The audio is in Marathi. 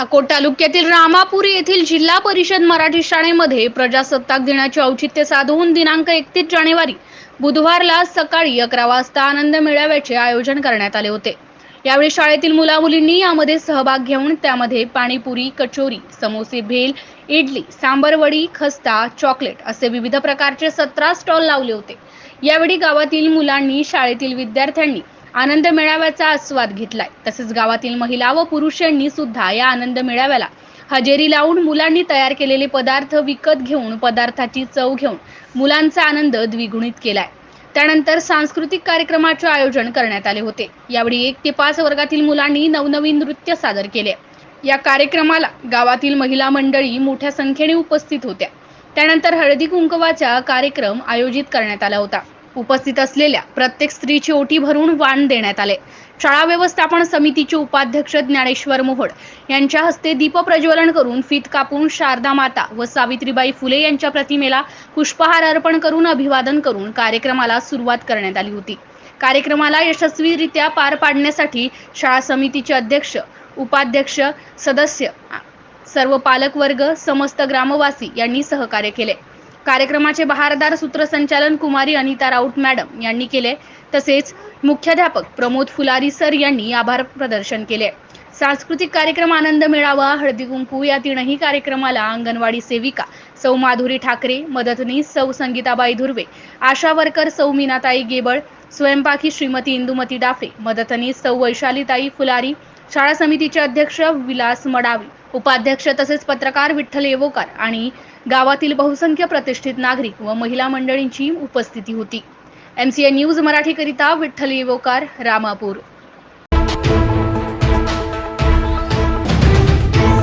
अकोट तालुक्यातील रामापुरी येथील जिल्हा परिषद मराठी शाळेमध्ये प्रजासत्ताक दिनाचे औचित्य साधून दिनांक एकतीस जानेवारी बुधवारला सकाळी अकरा वाजता आनंद मेळाव्याचे आयोजन करण्यात आले होते. यावेळी शाळेतील मुला मुलींनी यामध्ये सहभाग घेऊन त्यामध्ये पाणीपुरी कचोरी समोसे भेल इडली सांबरवडी खस्ता चॉकलेट असे विविध प्रकारचे सतरा स्टॉल लावले होते. यावेळी गावातील मुलांनी शाळेतील विद्यार्थ्यांनी आनंद मेळाव्याचा आस्वाद घेतलाय. तसेच गावातील महिला व पुरुषांनी सुद्धा या आनंद मेळाव्याला हजेरी लावून मुलांनी तयार केलेले पदार्थ विकत घेऊन पदार्थाची चव घेऊन मुलांचा आनंद द्विगुणित केलाय. त्यानंतर सांस्कृतिक कार्यक्रमाचे आयोजन करण्यात आले होते. यावेळी एक ते पाच वर्गातील मुलांनी नवनवीन नृत्य सादर केले. या कार्यक्रमाला गावातील महिला मंडळी मोठ्या संख्येने उपस्थित होत्या. त्यानंतर हळदी कुंकवाचा कार्यक्रम आयोजित करण्यात आला होता. उपस्थित असलेल्या प्रत्येक स्त्रीची ओटी भरून वाण देण्यात आले. शाळा व्यवस्थापन समितीचे उपाध्यक्ष ज्ञानेश्वर मोहोड यांच्या हस्ते दीप प्रज्वलन करून फीत कापून शारदा माता व सावित्रीबाई फुले यांच्या प्रतिमेला पुष्पहार अर्पण करून अभिवादन करून कार्यक्रमाला सुरुवात करण्यात आली होती. कार्यक्रमाला यशस्वीरित्या पार पाडण्यासाठी शाळा समितीचे अध्यक्ष उपाध्यक्ष सदस्य सर्व पालकवर्ग समस्त ग्रामवासी यांनी सहकार्य केले. कार्यक्रमाचे बहारदार सूत्रसंचालन कुमारी अनिता राऊत मॅडम यांनी केले. तसेच मुख्याध्यापक प्रमोद फुलारी सर यांनी आभार प्रदर्शन केले. सांस्कृतिक कार्यक्रम आनंद मेळावा हळदी कुंकू या तीनही कार्यक्रमाला अंगणवाडी सेविका सौ माधुरी ठाकरे मदतनीस सौ संगीताबाई धुर्वे आशा वर्कर सौ मीनाताई गेबळ स्वयंपाकी श्रीमती इंदुमती डाफे मदतनीस सौ वैशालीताई फुलारी शाळा समितीचे अध्यक्ष विलास मडावी उपाध्यक्ष तसेच पत्रकार विठ्ठल येवोकार आणि गावातील बहुसंख्य प्रतिष्ठित नागरिक व महिला मंडळींची उपस्थिती होती. एमसीए न्यूज मराठीकरिता विठ्ठल येवोकार रामापूर.